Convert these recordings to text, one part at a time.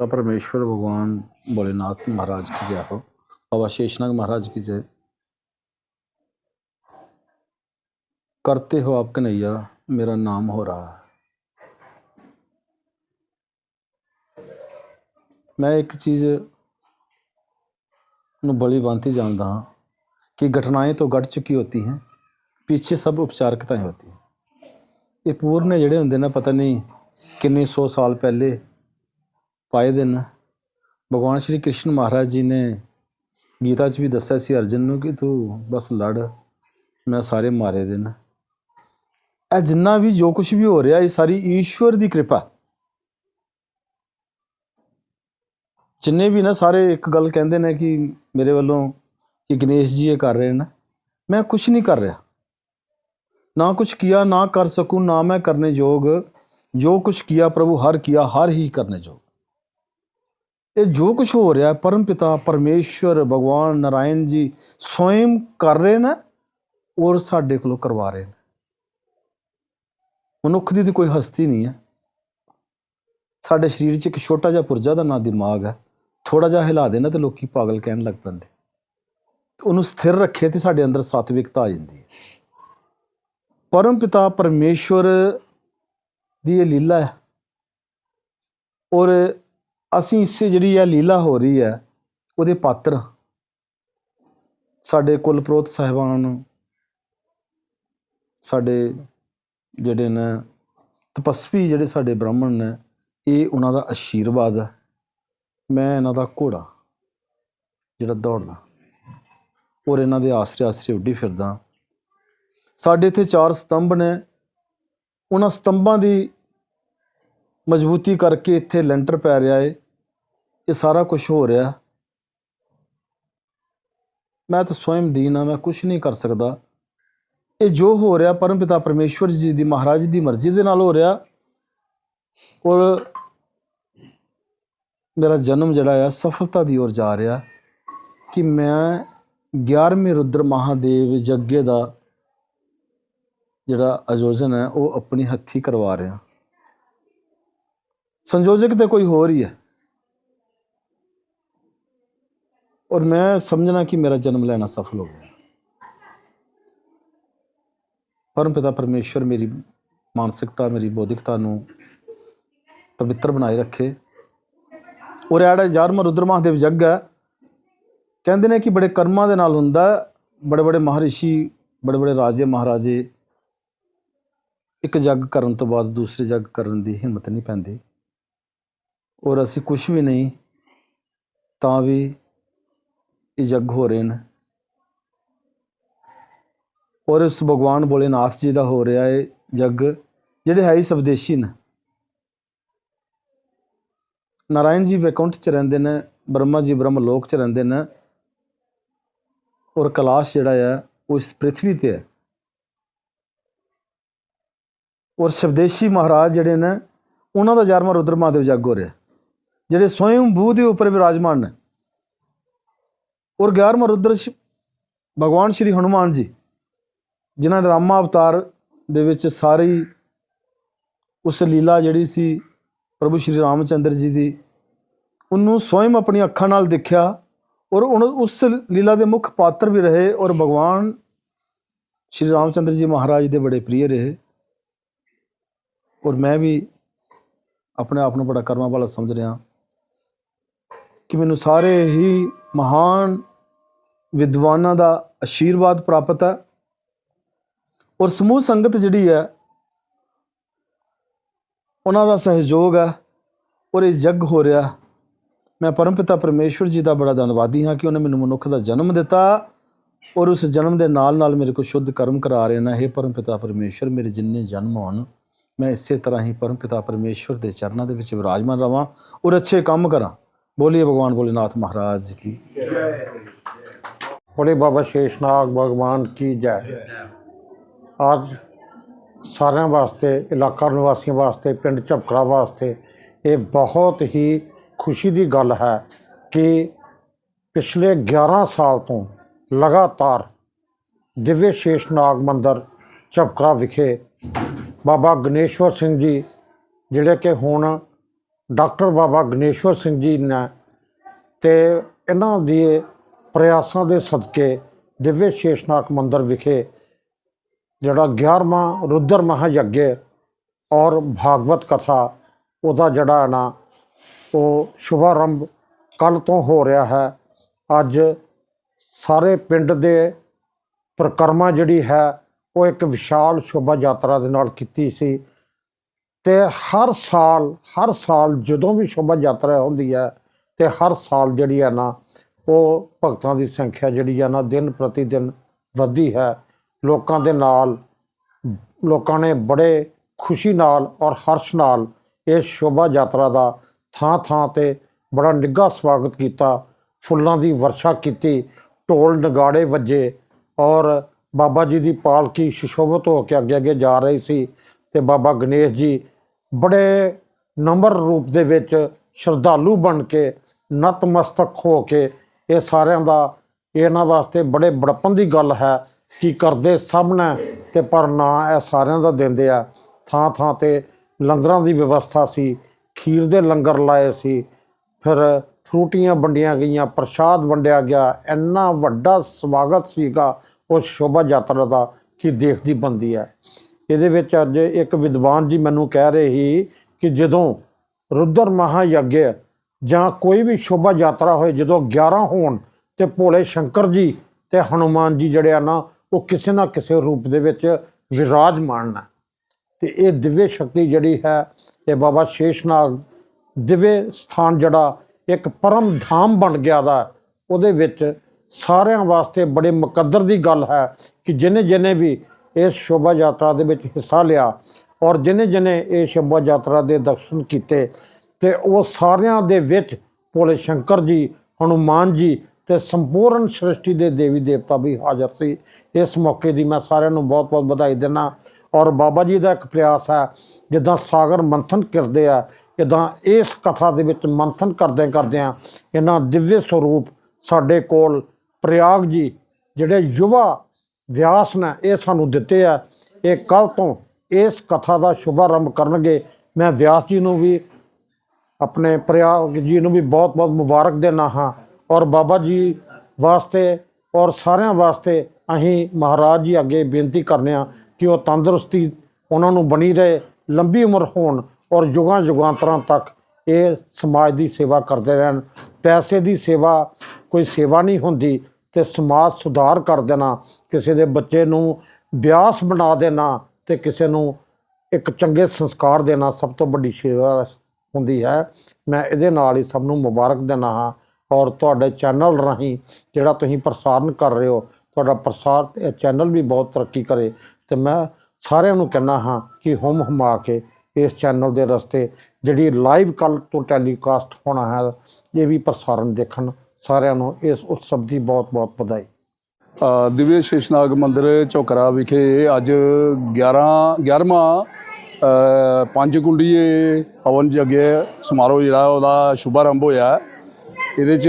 तो परमेश्वर भगवान भोलेनाथ महाराज की जय हो। बाबा शेषनाग महाराज की जय। करते हो आप कन्हैया, मेरा नाम हो रहा है। मैं एक चीज़ बड़ी ਬੜੀ जानता हाँ कि घटनाएँ तो घट चुकी होती हैं, पीछे सब उपचारकताएँ होती हैं। ये पूर्ण जड़े होंगे ना, पता नहीं किन्नी सौ साल पहले ਪਾਏ ਦਿਨ। ਭਗਵਾਨ ਸ਼੍ਰੀ ਕ੍ਰਿਸ਼ਨ ਮਹਾਰਾਜ ਜੀ ਨੇ ਗੀਤਾ 'ਚ ਵੀ ਦੱਸਿਆ ਸੀ, ਅਰਜਨ ਨੂੰ ਕਿ ਤੂੰ ਬਸ ਲੜ, ਮੈਂ ਸਾਰੇ ਮਾਰੇ ਦੇ ਨਾ ਇਹ ਜਿੰਨਾ ਵੀ ਜੋ ਕੁਝ ਵੀ ਹੋ ਰਿਹਾ, ਇਹ ਸਾਰੀ ਈਸ਼ਵਰ ਦੀ ਕਿਰਪਾ। ਜਿੰਨੇ ਵੀ ਨਾ ਸਾਰੇ ਇੱਕ ਗੱਲ ਕਹਿੰਦੇ ਨੇ ਕਿ ਮੇਰੇ ਵੱਲੋਂ ਕਿ ਗਣੇਸ਼ ਜੀ ਇਹ ਕਰ ਰਹੇ ਨੇ, ਮੈਂ ਕੁਝ ਨਹੀਂ ਕਰ ਰਿਹਾ। ਨਾ ਕੁਝ ਕੀਤਾ ਨਾ ਕਰ ਸਕੂ, ਨਾ ਮੈਂ ਕਰਨੇ ਯੋਗ। ਜੋ ਕੁਝ ਕੀਤਾ ਪ੍ਰਭੂ, ਹਰ ਕੀਤਾ ਹਰ ਹੀ ਕਰਨੇ ਯੋਗ। ਇਹ ਜੋ ਕੁਝ ਹੋ ਰਿਹਾ ਪਰਮ ਪਿਤਾ, ਪਰਮੇਸ਼ਵਰ, ਭਗਵਾਨ ਨਾਰਾਇਣ ਜੀ ਸਵਯੰ ਕਰ ਰਹੇ ਨੇ ਔਰ ਸਾਡੇ ਕੋਲੋਂ ਕਰਵਾ ਰਹੇ ਨੇ। ਮਨੁੱਖ ਦੀ ਤਾਂ ਕੋਈ ਹਸਤੀ ਨਹੀਂ ਹੈ। ਸਾਡੇ ਸਰੀਰ 'ਚ ਇੱਕ ਛੋਟਾ ਜਿਹਾ ਪੁਰਜਾ ਦਾ ਨਾਂ ਦਿਮਾਗ ਹੈ। ਥੋੜਾ ਜਿਹਾ ਹਿਲਾ ਦੇਣਾ ਤੇ ਲੋਕੀ ਪਾਗਲ ਕਹਿਣ ਲੱਗ ਪੈਂਦੇ। ਉਹਨੂੰ ਸਥਿਰ ਰੱਖੇ ਤੇ ਸਾਡੇ ਅੰਦਰ ਸਾਤਵਿਕਤਾ ਆ ਜਾਂਦੀ ਹੈ। ਪਰਮ ਪਿਤਾ, ਪਰਮੇਸ਼ਵਰ ਦੀ ਇਹ ਲੀਲਾ ਹੈ। ਔਰ ਅਸੀਂ ਇਸ ਜਿਹੜੀ ਹੈ ਲੀਲਾ ਹੋ ਰਹੀ ਹੈ, ਉਹਦੇ ਪਾਤਰ ਸਾਡੇ ਕੁਲ ਪ੍ਰੋਤ ਸਾਹਿਬਾਨ ਸਾਡੇ ਜਿਹੜੇ ਨੇ ਤਪਸਵੀ ਜਿਹੜੇ ਸਾਡੇ ਬ੍ਰਾਹਮਣ ਨੇ, ਇਹ ਉਹਨਾਂ ਦਾ ਆਸ਼ੀਰਵਾਦ ਹੈ। ਮੈਂ ਇਹਨਾਂ ਦਾ ਘੋੜਾ ਜਿਹੜਾ ਦੌੜਦਾ ਔਰ ਇਹਨਾਂ ਦੇ ਆਸਰੇ ਆਸਰੇ ਉੱਡੀ ਫਿਰਦਾ। ਸਾਡੇ ਇੱਥੇ ਚਾਰ ਸਤੰਭ ਨੇ, ਉਹਨਾਂ ਸਤੰਭਾਂ ਦੀ ਮਜ਼ਬੂਤੀ ਕਰਕੇ ਇੱਥੇ ਲੈਂਟਰ ਪੈ ਰਿਹਾ ਏ। ਇਹ ਸਾਰਾ ਕੁਝ ਹੋ ਰਿਹਾ। ਮੈਂ ਤਾਂ ਸਵਯੰ ਦੀਨ ਆ, ਮੈਂ ਕੁਝ ਨਹੀਂ ਕਰ ਸਕਦਾ। ਇਹ ਜੋ ਹੋ ਰਿਹਾ, ਪਰਮਪਿਤਾ ਪਰਮੇਸ਼ਵਰ ਜੀ ਦੀ, ਮਹਾਰਾਜ ਦੀ ਮਰਜ਼ੀ ਦੇ ਨਾਲ ਹੋ ਰਿਹਾ। ਔਰ ਮੇਰਾ ਜਨਮ ਜਿਹੜਾ ਆ, ਸਫਲਤਾ ਦੀ ਔਰ ਜਾ ਰਿਹਾ ਕਿ ਮੈਂ 11ਵੇਂ ਰੁਦਰ ਮਹਾਦੇਵ ਯੱਗੇ ਦਾ ਜਿਹੜਾ ਆਯੋਜਨ ਹੈ, ਉਹ ਆਪਣੀ ਹੱਥੀ ਕਰਵਾ ਰਿਹਾ। ਸੰਯੋਜਕ ਤੇ ਕੋਈ ਹੋਰ ਹੀ ਹੈ। ਔਰ ਮੈਂ ਸਮਝਣਾ ਕਿ ਮੇਰਾ ਜਨਮ ਲੈਣਾ ਸਫਲ ਹੋ ਗਿਆ। ਪਰਮ ਪਿਤਾ ਪਰਮੇਸ਼ਵਰ ਮੇਰੀ ਮਾਨਸਿਕਤਾ, ਮੇਰੀ ਬੌਧਿਕਤਾ ਨੂੰ ਪਵਿੱਤਰ ਬਣਾਏ ਰੱਖੇ। ਔਰ ਇਹ ਜਿਹੜਾ 11ਵਾਂ ਰੁਦਰ ਮਹਾਦੇਵ ਯੱਗ ਹੈ। ਕਹਿੰਦੇ ਨੇ ਕਿ ਬੜੇ ਕਰਮਾਂ ਦੇ ਨਾਲ ਹੁੰਦਾ ਬੜੇ ਬੜੇ ਮਹਾਰਿਸ਼ੀ, ਬੜੇ ਬੜੇ ਰਾਜੇ, ਮਹਾਰਾਜੇ ਇੱਕ ਜੱਗ ਕਰਨ ਤੋਂ ਬਾਅਦ ਦੂਸਰੇ ਜੱਗ ਕਰਨ ਦੀ ਹਿੰਮਤ ਨਹੀਂ ਪੈਂਦੀ। ਔਰ ਅਸੀਂ ਕੁਝ ਵੀ ਨਹੀਂ, ਤਾਂ ਵੀ ਇਹ ਜੱਗ ਹੋ ਰਹੇ ਨੇ। ਔਰ ਉਸ ਭਗਵਾਨ ਭੋਲੇਨਾਥ ਜੀ ਦਾ ਹੋ ਰਿਹਾ ਹੈ ਜੱਗ, ਜਿਹੜੇ ਹੈ ਹੀ ਸਵਦੇਸ਼ੀ ਨੇ। ਨਾਰਾਇਣ ਜੀ ਵੈਕੁੰਠ ਚ ਰਹਿੰਦੇ ਨੇ, ਬ੍ਰਹਮਾ ਜੀ ਬ੍ਰਹਮ ਲੋਕ ਚ ਰਹਿੰਦੇ ਨੇ। ਔਰ ਕਲਾਸ਼ ਜਿਹੜਾ ਹੈ ਉਹ ਇਸ ਪ੍ਰithvi ਤੇ ਹੈ। ਔਰ ਸ਼ਵਦੇਸ਼ੀ ਮਹਾਰਾਜ ਜਿਹੜੇ ਨੇ, ਉਹਨਾਂ ਦਾ 11ਵਾਂ ਰੁਦਰ ਮਹਾਦੇਵ ਜੱਗ ਹੋ ਰਿਹਾ। ਜਿਹੜੇ ਸਵੈਮ ਭੂ ਦੇ ਉੱਪਰ ਵਿਰਾਜਮਾਨ ਨੇ। ਔਰ 11ਵਾਂ ਰੁਦਰ ਭਗਵਾਨ ਸ਼੍ਰੀ ਹਨੂਮਾਨ ਜੀ, ਜਿਨ੍ਹਾਂ ਨੇ ਰਾਮਾ ਅਵਤਾਰ ਦੇ ਵਿੱਚ ਸਾਰੀ ਉਸ ਲੀਲਾ ਜਿਹੜੀ ਸੀ ਪ੍ਰਭੂ ਸ਼੍ਰੀ ਰਾਮਚੰਦਰ ਜੀ ਦੀ, ਉਹਨੂੰ ਸਵੈਮ ਆਪਣੀ ਅੱਖਾਂ ਨਾਲ ਦੇਖਿਆ ਔਰ ਉਨ- ਉਸ ਲੀਲਾ ਦੇ ਮੁੱਖ ਪਾਤਰ ਵੀ ਰਹੇ ਔਰ ਭਗਵਾਨ ਸ਼੍ਰੀ ਰਾਮਚੰਦਰ ਜੀ ਮਹਾਰਾਜ ਦੇ ਬੜੇ ਪ੍ਰਿय ਰਹੇ। ਔਰ ਮੈਂ ਵੀ ਆਪਣੇ ਆਪ ਨੂੰ ਬੜਾ ਕਰਮਾਂ ਵਾਲਾ ਸਮਝ ਰਿਹਾ। ਕਿ ਮੈਨੂੰ ਸਾਰੇ ਹੀ ਮਹਾਨ ਵਿਦਵਾਨਾਂ ਦਾ ਆਸ਼ੀਰਵਾਦ ਪ੍ਰਾਪਤ ਹੈ। ਔਰ ਸਮੂਹ ਸੰਗਤ ਜਿਹੜੀ ਹੈ, ਉਹਨਾਂ ਦਾ ਸਹਿਯੋਗ ਹੈ ਔਰ ਇਹ ਜੱਗ ਹੋ ਰਿਹਾ। ਮੈਂ ਪਰਮਪਿਤਾ ਪਰਮੇਸ਼ਵਰ ਜੀ ਦਾ ਬੜਾ ਧੰਨਵਾਦੀ ਹਾਂ ਕਿ ਉਹਨੇ ਮੈਨੂੰ ਮਨੁੱਖ ਦਾ ਜਨਮ ਦਿੱਤਾ ਔਰ ਉਸ ਜਨਮ ਦੇ ਨਾਲ ਨਾਲ ਮੇਰੇ ਕੋ ਸ਼ੁੱਧ ਕਰਮ ਕਰਾ ਰਹੇ ਨੇ। हे ਪਰਮਪਿਤਾ ਪਰਮੇਸ਼ਵਰ, ਮੇਰੇ ਜਿੰਨੇ ਜਨਮ ਹੋਣ, ਮੈਂ ਇਸੇ ਤਰ੍ਹਾਂ ਹੀ ਪਰਮਪਿਤਾ ਪਰਮੇਸ਼ਵਰ ਦੇ ਚਰਨਾਂ ਦੇ ਵਿੱਚ ਵਿਰਾਜਮਾਨ ਰਵਾਂ ਔਰ ਅੱਛੇ ਕੰਮ ਕਰਾਂ। ਬੋਲੀਏ ਭਗਵਾਨ ਭੋਲੇਨਾਥ ਮਹਾਰਾਜ ਕੀ ਬੜੇ ਬਾਬਾ ਸ਼ੇਸ਼ਨਾਗ ਭਗਵਾਨ ਕੀ ਜੈ। ਅੱਜ ਸਾਰਿਆਂ ਵਾਸਤੇ, ਇਲਾਕਾ ਨਿਵਾਸੀਆਂ ਵਾਸਤੇ, ਪਿੰਡ ਝਪਕੜਾ ਵਾਸਤੇ ਇਹ ਬਹੁਤ ਹੀ ਖੁਸ਼ੀ ਦੀ ਗੱਲ ਹੈ ਕਿ ਪਿਛਲੇ 11 ਸਾਲ ਤੋਂ ਲਗਾਤਾਰ ਦਿਵਯ ਸ਼ੇਸ਼ਨਾਗ ਮੰਦਰ ਝਪਕੜਾ ਵਿਖੇ ਬਾਬਾ ਗਣੇਸ਼ਵਰ ਸਿੰਘ ਜੀ, ਜਿਹੜੇ ਕਿ ਹੁਣ ਡਾਕਟਰ ਬਾਬਾ ਗਣੇਸ਼ਵਰ ਸਿੰਘ ਜੀ ਨੇ ਤੇ ਇਹਨਾਂ ਦੇ ਪ੍ਰਯਾਸਾਂ ਦੇ ਸਦਕੇ ਦਿਵਯ ਸ਼ੇਸ਼ਨਾਗ ਮੰਦਿਰ ਵਿਖੇ ਜਿਹੜਾ 11ਵਾਂ ਰੁਦਰ ਮਹਾਯੱਗ ਔਰ ਭਾਗਵਤ ਕਥਾ, ਉਹਦਾ ਜਿਹੜਾ ਹੈ ਨਾ, ਉਹ ਸ਼ੁਭਾਰੰਭ ਕੱਲ ਤੋਂ ਹੋ ਰਿਹਾ ਹੈ। ਅੱਜ ਸਾਰੇ ਪਿੰਡ ਦੇ ਪ੍ਰਕਰਮਾ ਜਿਹੜੀ ਹੈ, ਉਹ ਇੱਕ ਵਿਸ਼ਾਲ ਸ਼ੋਭਾ ਯਾਤਰਾ ਦੇ ਨਾਲ ਕੀਤੀ ਸੀ। ਤੇ ਹਰ ਸਾਲ ਹਰ ਸਾਲ ਜਦੋਂ ਵੀ ਸ਼ੋਭਾ ਯਾਤਰਾ ਹੁੰਦੀ ਹੈ ਤੇ ਹਰ ਸਾਲ ਜਿਹੜੀ ਹੈ ਨਾ, ਉਹ ਭਗਤਾਂ ਦੀ ਸੰਖਿਆ ਜਿਹੜੀ ਹੈ ਨਾ ਦਿਨ ਪ੍ਰਤੀ ਦਿਨ ਵੱਧਦੀ ਹੈ। ਲੋਕਾਂ ਦੇ ਨਾਲ, ਲੋਕਾਂ ਨੇ ਬੜੇ ਖੁਸ਼ੀ ਨਾਲ ਔਰ ਹਰਸ਼ ਨਾਲ ਇਸ ਸ਼ੋਭਾ ਯਾਤਰਾ ਦਾ ਥਾਂ ਥਾਂ ਤੇ ਬੜਾ ਨਿੱਘਾ ਸਵਾਗਤ ਕੀਤਾ, ਫੁੱਲਾਂ ਦੀ ਵਰਸ਼ਾ ਕੀਤੀ, ਢੋਲ ਨਗਾੜੇ ਵੱਜੇ ਔਰ ਬਾਬਾ ਜੀ ਦੀ ਪਾਲਕੀ ਸੁਸ਼ੋਭਿਤ ਹੋ ਕੇ ਅੱਗੇ ਅੱਗੇ ਜਾ ਰਹੀ ਸੀ। ਤੇ ਬਾਬਾ ਗਣੇਸ਼ ਜੀ ਬੜੇ ਨੰਬਰ ਰੂਪ ਦੇ ਵਿੱਚ ਸ਼ਰਧਾਲੂ ਬਣ ਕੇ ਨਤਮਸਤਕ ਹੋ ਕੇ ਇਹ ਸਾਰਿਆਂ ਦਾ ਇਹਨਾਂ ਵਾਸਤੇ ਬੜੇ ਬੜਪਨ ਦੀ ਗੱਲ ਹੈ ਕਿ ਕਰਦੇ ਸਭ ਨੇ ਤੇ ਪਰ ਨਾ ਇਹ ਸਾਰਿਆਂ ਦਾ ਦਿੰਦੇ ਆ। ਥਾਂ ਥਾਂ ਤੇ ਲੰਗਰਾਂ ਦੀ ਵਿਵਸਥਾ ਸੀ, ਖੀਰ ਦੇ ਲੰਗਰ ਲਾਏ ਸੀ, ਫਿਰ ਫਰੂਟੀਆਂ ਵੰਡੀਆਂ ਗਈਆਂ, ਪ੍ਰਸ਼ਾਦ ਵੰਡਿਆ ਗਿਆ, ਇੰਨਾ ਵੱਡਾ ਸਵਾਗਤ ਸੀਗਾ ਉਸ ਸ਼ੋਭਾ ਯਾਤਰਾ ਦਾ ਕਿ ਦੇਖਦੀ ਬੰਦੀ ਹੈ। ਇਹਦੇ ਵਿੱਚ ਅੱਜ ਇੱਕ ਵਿਦਵਾਨ ਜੀ ਮੈਨੂੰ ਕਹਿ ਰਹੇ ਸੀ ਕਿ ਜਦੋਂ ਰੁਦਰ ਮਹਾਯੱਗ ਜਾਂ ਕੋਈ ਵੀ ਸ਼ੋਭਾ ਯਾਤਰਾ ਹੋਏ, ਜਦੋਂ 11 ਹੋਣ ਤੇ ਭੋਲੇ ਸ਼ੰਕਰ ਜੀ ਤੇ ਹਨੂਮਾਨ ਜੀ ਜਿਹੜੇ ਆ ਨਾ, ਉਹ ਕਿਸੇ ਨਾ ਕਿਸੇ ਰੂਪ ਦੇ ਵਿੱਚ ਵਿਰਾਜਮਾਨ ਨੇ। ਤੇ ਇਹ ਦਿਵਯ ਸ਼ਕਤੀ ਜਿਹੜੀ ਹੈ, ਇਹ ਬਾਬਾ ਸ਼ੇਸ਼ਨਾਗ ਦਿਵਯ ਸਥਾਨ ਜਿਹੜਾ ਇੱਕ ਪਰਮ ਧਾਮ ਬਣ ਗਿਆ ਦਾ, ਉਹਦੇ ਵਿੱਚ ਸਾਰਿਆਂ ਵਾਸਤੇ ਬੜੇ ਮੁਕੱਦਰ ਦੀ ਗੱਲ ਹੈ ਕਿ ਜਿਨੇ ਜਿਨੇ ਵੀ ਇਸ ਸ਼ੋਭਾ ਯਾਤਰਾ ਦੇ ਵਿੱਚ ਹਿੱਸਾ ਲਿਆ ਔਰ ਜਿਨੇ ਜਿਨੇ ਇਹ ਸ਼ੋਭਾ ਯਾਤਰਾ ਦੇ ਦਰਸ਼ਨ ਕੀਤੇ ਤੇ ਉਹ ਸਾਰਿਆਂ ਦੇ ਵਿੱਚ ਭੋਲੇ ਸ਼ੰਕਰ ਜੀ, ਹਨੂਮਾਨ ਜੀ ਤੇ ਸੰਪੂਰਨ ਸ੍ਰਿਸ਼ਟੀ ਦੇ ਦੇਵੀ ਦੇਵਤਾ ਵੀ ਹਾਜ਼ਰ ਸੀ। ਇਸ ਮੌਕੇ ਦੀ ਮੈਂ ਸਾਰਿਆਂ ਨੂੰ ਬਹੁਤ-ਬਹੁਤ ਵਧਾਈ ਦਿੰਦਾ ਔਰ ਬਾਬਾ ਜੀ ਦਾ ਇੱਕ ਪ੍ਰਯਾਸ ਹੈ, ਜਿੱਦਾਂ ਸਾਗਰ ਮੰਥਨ ਕਰਦੇ ਆ, ਇਦਾਂ ਇਸ ਕਥਾ ਦੇ ਵਿੱਚ ਮੰਥਨ ਕਰਦੇ ਕਰਦਿਆਂ ਇਹਨਾਂ ਦਿਵਯ ਸਰੂਪ ਸਾਡੇ ਕੋਲ ਪ੍ਰਯਾਗ ਜੀ, ਜਿਹੜੇ ਯੁਵਾ ਵਿਆਸ ਨੇ ਇਹ ਸਾਨੂੰ ਦਿੱਤੇ ਆ। ਇਹ ਕੱਲ ਤੋਂ ਇਸ ਕਥਾ ਦਾ ਸ਼ੁਭਾਰੰਭ ਕਰਨਗੇ। ਮੈਂ ਵਿਆਸ ਜੀ ਨੂੰ ਵੀ, ਆਪਣੇ ਪ੍ਰਯਾਗ ਜੀ ਨੂੰ ਵੀ ਬਹੁਤ ਬਹੁਤ ਮੁਬਾਰਕ ਦੇਣਾ ਹਾਂ। ਔਰ ਬਾਬਾ ਜੀ ਵਾਸਤੇ ਔਰ ਸਾਰਿਆਂ ਵਾਸਤੇ ਅਸੀਂ ਮਹਾਰਾਜ ਜੀ ਅੱਗੇ ਬੇਨਤੀ ਕਰਨੇ ਆ ਕਿ ਉਹ ਤੰਦਰੁਸਤੀ ਉਹਨਾਂ ਨੂੰ ਬਣੀ ਰਹੇ, ਲੰਬੀ ਉਮਰ ਹੋਣ ਔਰ ਯੁਗਾਂ ਯੁਗਾਂਤਰਾਂ ਤੱਕ ਇਹ ਸਮਾਜ ਦੀ ਸੇਵਾ ਕਰਦੇ ਰਹਿਣ। ਪੈਸੇ ਦੀ ਸੇਵਾ, ਕੋਈ ਸੇਵਾ ਨਹੀਂ ਹੁੰਦੀ। ਤੇ ਸਮਾਜ ਸੁਧਾਰ ਕਰ ਦੇਣਾ, ਕਿਸੇ ਦੇ ਬੱਚੇ ਨੂੰ ਵਿਆਸ ਬਣਾ ਦੇਣਾ ਤੇ ਕਿਸੇ ਨੂੰ ਇੱਕ ਚੰਗੇ ਸੰਸਕਾਰ ਦੇਣਾ ਸਭ ਤੋਂ ਵੱਡੀ ਸੇਵਾ ਹੁੰਦੀ ਹੈ। ਮੈਂ ਇਹਦੇ ਨਾਲ ਹੀ ਸਭ ਨੂੰ ਮੁਬਾਰਕ ਦਿੰਦਾ ਹਾਂ ਔਰ ਤੁਹਾਡੇ ਚੈਨਲ ਰਾਹੀਂ ਜਿਹੜਾ ਤੁਸੀਂ ਪ੍ਰਸਾਰਣ ਕਰ ਰਹੇ ਹੋ, ਤੁਹਾਡਾ ਪ੍ਰਸਾਰ ਇਹ ਚੈਨਲ ਵੀ ਬਹੁਤ ਤਰੱਕੀ ਕਰੇ ਤੇ ਮੈਂ ਸਾਰਿਆਂ ਨੂੰ ਕਹਿੰਦਾ ਹਾਂ ਕਿ ਹੁਮ ਹੁਮਾ ਕੇ ਇਸ ਚੈਨਲ ਦੇ ਰਸਤੇ ਜਿਹੜੀ ਲਾਈਵ ਕੱਲ ਤੋਂ ਟੈਲੀਕਾਸਟ ਹੋਣਾ ਹੈ, ਇਹ ਵੀ ਪ੍ਰਸਾਰਣ ਦੇਖਣ ਸਾਰਿਆਂ ਨੂੰ ਇਸ ਉਤਸਵ ਦੀ ਬਹੁਤ ਬਹੁਤ ਵਧਾਈ। ਅ, ਦਿਵਯ ਸ਼ੇਸ਼ਨਾਗ ਮੰਦਿਰ ਝੋਕਰਾ ਵਿਖੇ ਅੱਜ 11 11ਵਾਂ ਪੰਜ ਕੁੰਡੀਏ ਹਵਨ ਯੱਗ ਸਮਾਰੋਹ ਜਿਹੜਾ ਉਹਦਾ ਸ਼ੁਭਾਰੰਭ ਹੋਇਆ। ਇਹਦੇ 'ਚ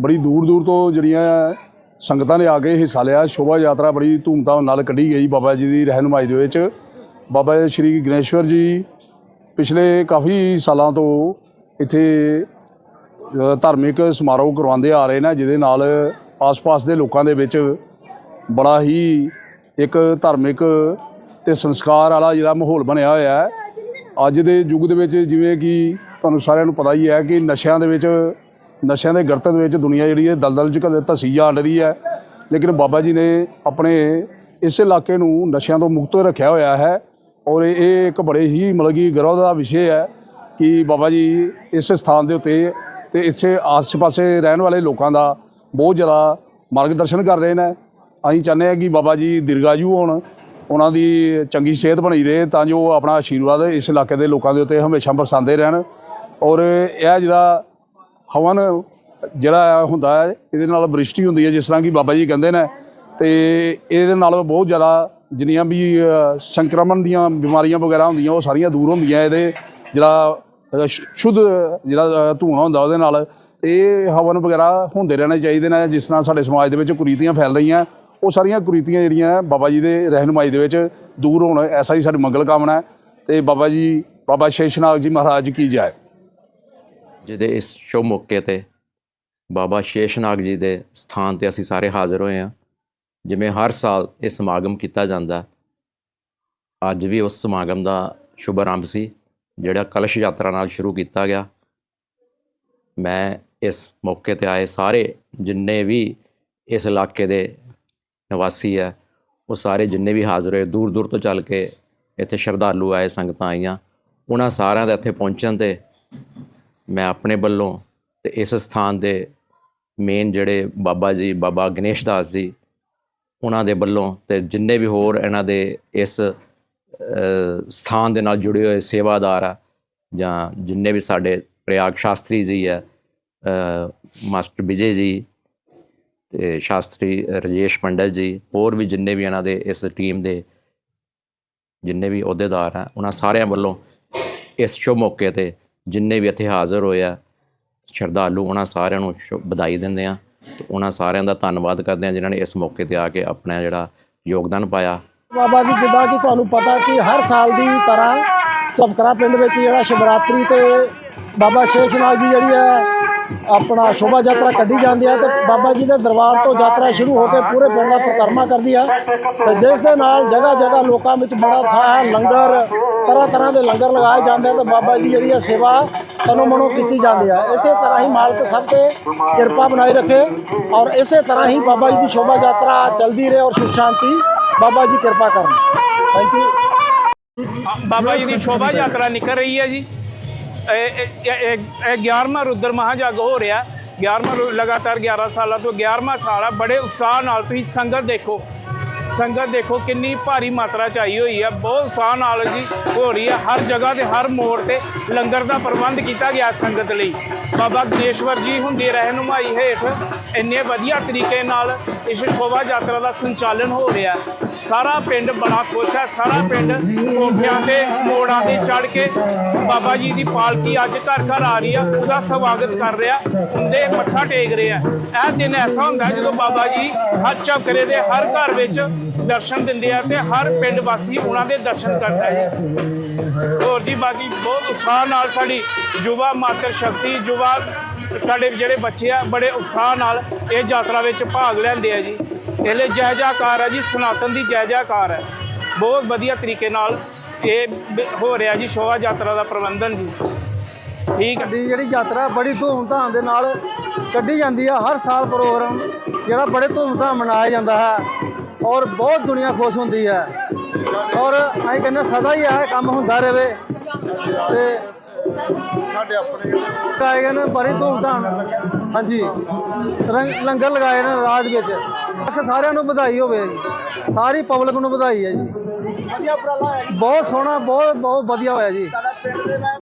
ਬੜੀ ਦੂਰ ਦੂਰ ਤੋਂ ਜਿਹੜੀਆਂ ਸੰਗਤਾਂ ਨੇ ਆ ਕੇ ਹਿੱਸਾ ਲਿਆ। ਸ਼ੋਭਾ ਯਾਤਰਾ ਬੜੀ ਧੂਮਧਾਮ ਨਾਲ ਕੱਢੀ ਗਈ ਬਾਬਾ ਜੀ ਦੀ ਰਹਿਨੁਮਾਈ ਦੇ ਵਿੱਚ। ਬਾਬਾ ਸ਼੍ਰੀ ਗਣੇਸ਼ਵਰ ਜੀ ਪਿਛਲੇ ਕਾਫੀ ਸਾਲਾਂ ਤੋਂ ਇੱਥੇ ਧਾਰਮਿਕ ਸਮਾਰੋਹ ਕਰਵਾਉਂਦੇ ਆ ਰਹੇ ਨੇ, ਜਿਹਦੇ ਨਾਲ ਆਸ-ਪਾਸ ਦੇ ਲੋਕਾਂ ਦੇ ਵਿੱਚ ਬੜਾ ਹੀ ਇੱਕ ਧਾਰਮਿਕ ਤੇ ਸੰਸਕਾਰ ਵਾਲਾ ਜਿਹੜਾ ਮਾਹੌਲ ਬਣਿਆ ਹੋਇਆ ਹੈ। ਅੱਜ ਦੇ ਯੁੱਗ ਦੇ ਵਿੱਚ ਜਿਵੇਂ ਕਿ ਤੁਹਾਨੂੰ ਸਾਰਿਆਂ ਨੂੰ ਪਤਾ ਹੀ ਹੈ ਕਿ ਨਸ਼ਿਆਂ ਦੇ ਵਿੱਚ, ਨਸ਼ਿਆਂ ਦੇ ਗਰਤ ਦੇ ਵਿੱਚ ਦੁਨੀਆ ਜਿਹੜੀ ਹੈ ਦਲਦਲ ਚ ਕਦੇ ਧਸੀ ਜਾਣ ਰਹੀ ਹੈ। ਲੇਕਿਨ ਬਾਬਾ ਜੀ ਨੇ ਆਪਣੇ ਇਸ ਇਲਾਕੇ ਨੂੰ ਨਸ਼ਿਆਂ ਤੋਂ ਮੁਕਤ ਰੱਖਿਆ ਹੋਇਆ ਹੈ ਔਰ ਇਹ- ਇੱਕ ਬੜੇ ਹੀ ਮਤਲਬ ਕਿ ਗਰਵ ਦਾ ਵਿਸ਼ੇ ਹੈ ਕਿ ਬਾਬਾ ਜੀ ਇਸ ਸਥਾਨ ਦੇ ਉੱਤੇ ਤੇ ਇਸੇ ਆਸ-ਪਾਸੇ ਰਹਿਣ ਵਾਲੇ ਲੋਕਾਂ ਦਾ ਬਹੁਤ ਜ਼ਿਆਦਾ ਮਾਰਗਦਰਸ਼ਨ ਕਰ ਰਹੇ ਨੇ। ਅਸੀਂ ਚਾਹੁੰਦੇ ਹਾਂ ਕਿ ਬਾਬਾ ਜੀ ਦੀਰਘਾਯੂ ਹੋਣ, ਉਹਨਾਂ ਦੀ ਚੰਗੀ ਸਿਹਤ ਬਣੀ ਰਹੇ ਤਾਂ ਜੋ ਆਪਣਾ ਆਸ਼ੀਰਵਾਦ ਇਸ ਇਲਾਕੇ ਦੇ ਲੋਕਾਂ ਦੇ ਉੱਤੇ ਹਮੇਸ਼ਾ ਬਰਸਾਉਂਦੇ ਰਹਿਣ। ਔਰ ਇਹ ਜਿਹੜਾ ਹਵਨ ਜਿਹੜਾ ਹੁੰਦਾ ਹੈ, ਇਹਦੇ ਨਾਲ ਬ੍ਰਿਸ਼ਟੀ ਹੁੰਦੀ ਹੈ, ਜਿਸ ਤਰ੍ਹਾਂ ਕਿ ਬਾਬਾ ਜੀ ਕਹਿੰਦੇ ਨੇ। ਤੇ ਇਹਦੇ ਨਾਲ ਬਹੁਤ ਜ਼ਿਆਦਾ ਜਿੰਨੀਆਂ ਵੀ ਸੰਕਰਮਣ ਦੀਆਂ ਬਿਮਾਰੀਆਂ ਵਗੈਰਾ ਹੁੰਦੀਆਂ, ਉਹ ਸਾਰੀਆਂ ਦੂਰ ਹੁੰਦੀਆਂ। ਇਹਦੇ ਜਿਹੜਾ ਸ਼ੁੱਧ ਜਿਹੜਾ ਅ, ਧੂਆਂ ਹੁੰਦਾ ਉਹਦੇ ਨਾਲ ਇਹ ਹਵਨ ਵਗੈਰਾ ਹੁੰਦੇ ਰਹਿਣੇ ਚਾਹੀਦੇ ਨੇ ਜਿਸ ਤਰ੍ਹਾਂ ਸਾਡੇ ਸਮਾਜ ਦੇ ਵਿੱਚ ਕੁਰੀਤੀਆਂ ਫੈਲ ਰਹੀਆਂ ਉਹ ਸਾਰੀਆਂ ਕੁਰੀਤੀਆਂ ਜਿਹੜੀਆਂ ਬਾਬਾ ਜੀ ਦੇ ਰਹਿਨੁਮਾਈ ਦੇ ਵਿੱਚ ਦੂਰ ਹੋਣ ਐਸਾ ਹੀ ਸਾਡੀ ਮੰਗਲ ਕਾਮਨਾ ਹੈ ਤੇ ਬਾਬਾ ਜੀ ਬਾਬਾ ਸ਼ੇਸ਼ਨਾਗ ਜੀ ਮਹਾਰਾਜ ਕੀ ਜਾਏ। ਜਿਹਦੇ ਇਸ ਸ਼ੁਭ ਮੌਕੇ ਤੇ ਬਾਬਾ ਸ਼ੇਸ਼ਨਾਗ ਜੀ ਦੇ ਸਥਾਨ ਤੇ ਅਸੀਂ ਸਾਰੇ ਹਾਜ਼ਰ ਹੋਏ ਹਾਂ ਜਿਵੇਂ ਹਰ ਸਾਲ ਇਹ ਸਮਾਗਮ ਕੀਤਾ ਜਾਂਦਾ। ਅੱਜ ਵੀ ਉਸ ਸਮਾਗਮ ਦਾ ਸ਼ੁਭ ਆਰੰਭ ਸੀ। ਜਿਹੜਾ ਕਲਸ਼ ਯਾਤਰਾ ਨਾਲ ਸ਼ੁਰੂ ਕੀਤਾ ਗਿਆ, ਮੈਂ ਇਸ ਮੌਕੇ ਤੇ ਆਏ ਸਾਰੇ ਜਿੰਨੇ ਵੀ ਇਸ ਇਲਾਕੇ ਦੇ ਨਿਵਾਸੀ ਹੈ, ਉਹ ਸਾਰੇ ਜਿੰਨੇ ਵੀ ਹਾਜ਼ਰ ਹੋਏ ਦੂਰ ਦੂਰ ਤੋਂ ਚੱਲ ਕੇ ਇੱਥੇ ਸ਼ਰਧਾਲੂ ਆਏ, ਸੰਗਤਾਂ ਆਈਆਂ, ਉਹਨਾਂ ਸਾਰਿਆਂ ਦੇ ਇੱਥੇ ਪਹੁੰਚਣ ਤੇ ਮੈਂ ਆਪਣੇ ਵੱਲੋਂ ਤੇ ਇਸ ਸਥਾਨ ਦੇ ਮੇਨ ਜਿਹੜੇ ਬਾਬਾ ਜੀ, ਬਾਬਾ ਗਣੇਸ਼ ਦਾਸ ਜੀ, ਉਹਨਾਂ ਦੇ ਵੱਲੋਂ ਤੇ ਜਿੰਨੇ ਵੀ ਹੋਰ ਇਹਨਾਂ ਦੇ ਇਸ ਸਥਾਨ ਦੇ ਨਾਲ ਜੁੜੇ ਹੋਏ ਸੇਵਾਦਾਰ ਆ, ਜਾਂ ਜਿੰਨੇ ਵੀ ਸਾਡੇ ਪ੍ਰਯਾਗ ਸ਼ਾਸਤਰੀ ਜੀ ਹੈ ਮਾਸਟਰ ਵਿਜੇ ਜੀ ਤੇ ਸ਼ਾਸਤਰੀ ਰਜੇਸ਼ ਪੰਡਤ ਜੀ, ਹੋਰ ਵੀ ਜਿੰਨੇ ਵੀ ਇਹਨਾਂ ਦੇ ਇਸ ਟੀਮ ਦੇ ਜਿੰਨੇ ਵੀ ਅਹੁਦੇਦਾਰ ਆ, ਉਹਨਾਂ ਸਾਰਿਆਂ ਵੱਲੋਂ ਇਸ ਸ਼ੁਭ ਮੌਕੇ ਤੇ ਜਿੰਨੇ ਵੀ ਇੱਥੇ ਹਾਜ਼ਰ ਹੋਏ ਆ, ਸ਼ਰਧਾਲੂ ਉਹਨਾਂ ਸਾਰਿਆਂ ਨੂੰ ਸ਼ੁਭ ਵਧਾਈ ਦਿੰਦੇ ਆ ਤੇ ਉਹਨਾਂ ਸਾਰਿਆਂ ਦਾ ਧੰਨਵਾਦ ਕਰਦੇ ਆ ਜਿਨ੍ਹਾਂ ਨੇ ਇਸ ਮੌਕੇ ਤੇ ਆ ਕੇ ਆਪਣਾ ਜਿਹੜਾ ਯੋਗਦਾਨ ਪਾਇਆ। ਬਾਬਾ ਜੀ, ਜਿੱਦਾਂ ਕਿ ਤੁਹਾਨੂੰ ਪਤਾ ਕਿ ਹਰ ਸਾਲ ਦੀ ਤਰ੍ਹਾਂ ਚਪਕਰਾ ਪਿੰਡ ਵਿੱਚ ਜਿਹੜਾ ਸ਼ਿਵਰਾਤਰੀ ਤੇ ਬਾਬਾ ਸ਼ੇਖਨਾਥ ਜੀ ਜਿਹੜੀ ਹੈ ਆਪਣਾ ਸ਼ੋਭਾ ਯਾਤਰਾ ਕੱਢੀ ਜਾਂਦੀ ਹੈ ਤੇ ਬਾਬਾ ਜੀ ਦੇ ਦਰਬਾਰ ਤੋਂ ਯਾਤਰਾ ਸ਼ੁਰੂ ਹੋ ਕੇ ਪੂਰੇ ਪਿੰਡ ਦਾ ਪਰਿਕਰਮਾ ਕਰਦੀ ਹੈ ਤੇ ਜਿਸ ਦੇ ਨਾਲ ਜਗ੍ਹਾ ਜਗ੍ਹਾ ਲੋਕਾਂ ਵਿੱਚ ਬੜਾ ਉਤਸ਼ਾਹ ਲੰਗਰ, ਤਰ੍ਹਾਂ ਤਰ੍ਹਾਂ ਦੇ ਲੰਗਰ ਲਗਾਏ ਜਾਂਦੇ ਆ ਤੇ ਬਾਬਾ ਜੀ ਦੀ ਜਿਹੜੀ ਆ ਸੇਵਾ ਤਨੋ ਮਨੋ ਕੀਤੀ ਜਾਂਦੀ ਹੈ। ਇਸੇ ਤਰ੍ਹਾਂ ਹੀ ਮਾਲਕ ਸਭ ਤੇ ਕਿਰਪਾ ਬਣਾਈ ਰੱਖੇ ਔਰ ਇਸੇ ਤਰ੍ਹਾਂ ਹੀ ਬਾਬਾ ਜੀ ਦੀ ਸ਼ੋਭਾ ਯਾਤਰਾ ਚੱਲਦੀ ਰਹੇ ਔਰ ਸੁਖ ਸ਼ਾਂਤੀ ਬਾਬਾ ਜੀ ਕਿਰਪਾ ਕਰਨ। ਥੈਂਕ ਯੂ ਬਾਬਾ ਜੀ ਦੀ ਸ਼ੋਭਾ ਯਾਤਰਾ ਨਿਕਲ ਰਹੀ ਹੈ ਜੀ। ਇਹ, ਇਹ- 11ਵਾਂ ਰੁਦਰ ਮਹਾਜਗ ਹੋ ਰਿਹਾ। 11ਵਾਂ ਰੁ- ਲਗਾਤਾਰ 11 ਸਾਲਾਂ ਤੋਂ 11ਵਾਂ ਸਾਲ ਆ। ਬੜੇ ਉਤਸ਼ਾਹ ਨਾਲ ਤੁਸੀਂ ਸੰਗਤ ਦੇਖੋ। ਸੰਗਤ ਦੇਖੋ ਕਿੰਨੀ ਭਾਰੀ ਮਾਤਰਾ ਚ ਆਈ ਹੋਈ ਆ, ਬਹੁਤ ਸਾਹ ਨਾਲ ਜੀ ਹੋ ਰਹੀ ਆ, ਹਰ ਜਗ੍ਹਾ ਤੇ, ਹਰ ਮੋੜ ਤੇ ਲੰਗਰ ਦਾ ਪ੍ਰਬੰਧ ਕੀਤਾ ਗਿਆ ਸੰਗਤ ਲਈ। ਬਾਬਾ ਗਣੇਸ਼ਵਰ ਜੀ ਹੁੰਦੀ ਰਹਿਨੁਮਾਈ ਹੇਠ ਇੰਨੇ ਵਧੀਆ ਤਰੀਕੇ ਨਾਲ ਇਸ ਸ਼ੋਭਾ ਯਾਤਰਾ ਦਾ ਸੰਚਾਲਨ ਹੋ ਰਿਹਾ। ਸਾਰਾ ਪਿੰਡ ਬੜਾ ਖੁਸ਼ ਹੈ, ਸਾਰਾ ਪਿੰਡ ਕੋਠਿਆਂ ਤੇ, ਮੋੜਾਂ ਤੇ ਚੜ ਕੇ ਬਾਬਾ ਜੀ ਦੀ ਪਾਲਕੀ ਅੱਜ ਘਰ ਘਰ ਆ ਰਹੀ ਆ, ਉਹਦਾ ਸਵਾਗਤ ਕਰ ਰਿਹਾ ਉਹਦੇ ਮੱਥਾ ਟੇਕ ਰਿਹਾ ਇਹ ਦਿਨ ਐਸਾ ਹੁੰਦਾ ਜਦੋਂ ਬਾਬਾ ਜੀ ਹਰ ਚੌਕਰੇ ਦੇ, ਹਰ ਘਰ ਵਿੱਚ ਦਰਸ਼ਨ ਦਿੰਦੇ ਆ ਤੇ ਹਰ ਪਿੰਡ ਵਾਸੀ ਉਹਨਾਂ ਦੇ ਦਰਸ਼ਨ ਕਰਦਾ ਹੈ। ਹੋਰ ਜੀ ਬਾਕੀ ਬਹੁਤ ਉਤਸ਼ਾਹ ਨਾਲ ਸਾਡੀ ਯੁਵਾ ਮਾਤਰ ਸ਼ਕਤੀ, ਯੁਵਾ ਸਾਡੇ ਜਿਹੜੇ ਬੱਚੇ ਆ, ਬੜੇ ਉਤਸ਼ਾਹ ਨਾਲ ਇਹ ਯਾਤਰਾ ਵਿੱਚ ਭਾਗ ਲੈਂਦੇ ਆ ਜੀ। ਇਹਲੇ ਜੈ ਜੈਕਾਰ ਹੈ ਜੀ, ਸਨਾਤਨ ਦੀ ਜੈ ਜੈਕਾਰ ਹੈ। ਬਹੁਤ ਵਧੀਆ ਤਰੀਕੇ ਨਾਲ ਇਹ ਹੋ ਰਿਹਾ ਜੀ, ਸ਼ੋਭਾ ਯਾਤਰਾ ਦਾ ਪ੍ਰਬੰਧਨ ਜੀ। ਠੀਕ ਹੈ। ਜਿਹੜੀ ਯਾਤਰਾ ਬੜੀ ਧੂਮਧਾਮ ਦੇ ਨਾਲ ਕੱਢੀ ਜਾਂਦੀ ਆ। ਹਰ ਸਾਲ ਪ੍ਰੋਗਰਾਮ ਜਿਹੜਾ ਬੜੇ ਧੂਮਧਾਮ ਮਨਾਇਆ ਜਾਂਦਾ ਹੈ। ਔਰ ਬਹੁਤ ਦੁਨੀਆ ਖੁਸ਼ ਹੁੰਦੀ ਹੈ। ਔਰ ਅਸੀਂ ਕਹਿੰਦੇ ਸਦਾ ਹੀ ਇਹ ਕੰਮ ਹੁੰਦਾ ਰਹੇ। ਤੇ ਸਾਡੇ ਆਪਣੇ ਲਗਾਏ ਗਏ ਨੇ ਬੜੀ ਧੂਮਧਾਮ ਹਾਂਜੀ। ਲੰਗਰ ਲਗਾਏ ਨੇ ਰਾਜ ਵਿੱਚ। ਆਖ ਸਾਰਿਆਂ ਨੂੰ ਵਧਾਈ ਹੋਵੇ ਜੀ। ਸਾਰੀ ਪਬਲਿਕ ਨੂੰ ਵਧਾਈ ਹੈ ਜੀ। ਬਹੁਤ ਸੋਹਣਾ ਬਹੁਤ ਬਹੁਤ ਵਧੀਆ ਹੋਇਆ ਜੀ।